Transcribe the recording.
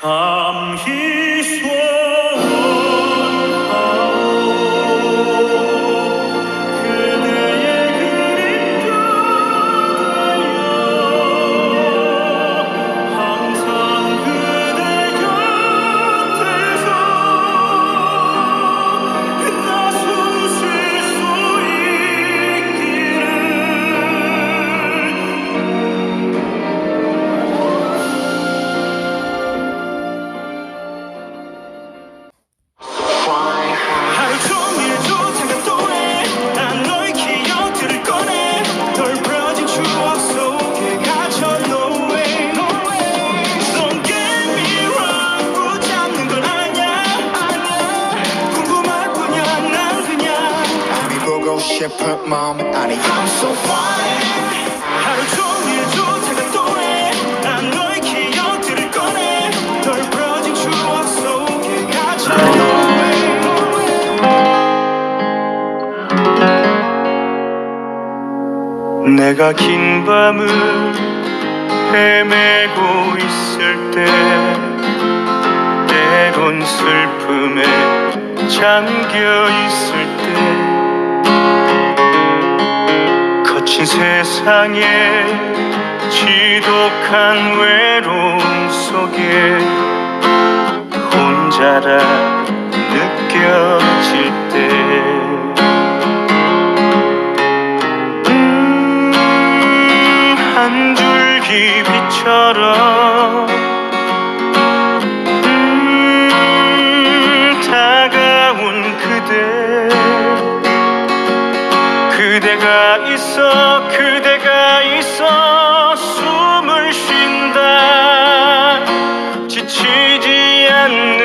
감히 소 싶은 마음은 아니 I'm so fine. 하루 종일 좋다가 또해 난널 기억들을 꺼내. 덜 퍼진 추억 속에 갇혀 내가 긴 밤을 헤매고 있을 때 때론 슬픔에 잠겨 있을 때 지친 세상에 지독한 외로움 속에 혼자라 느껴질 때한 음, 줄기 빛처럼. 음, 다가온 그대. 그대가 있어. 与其眼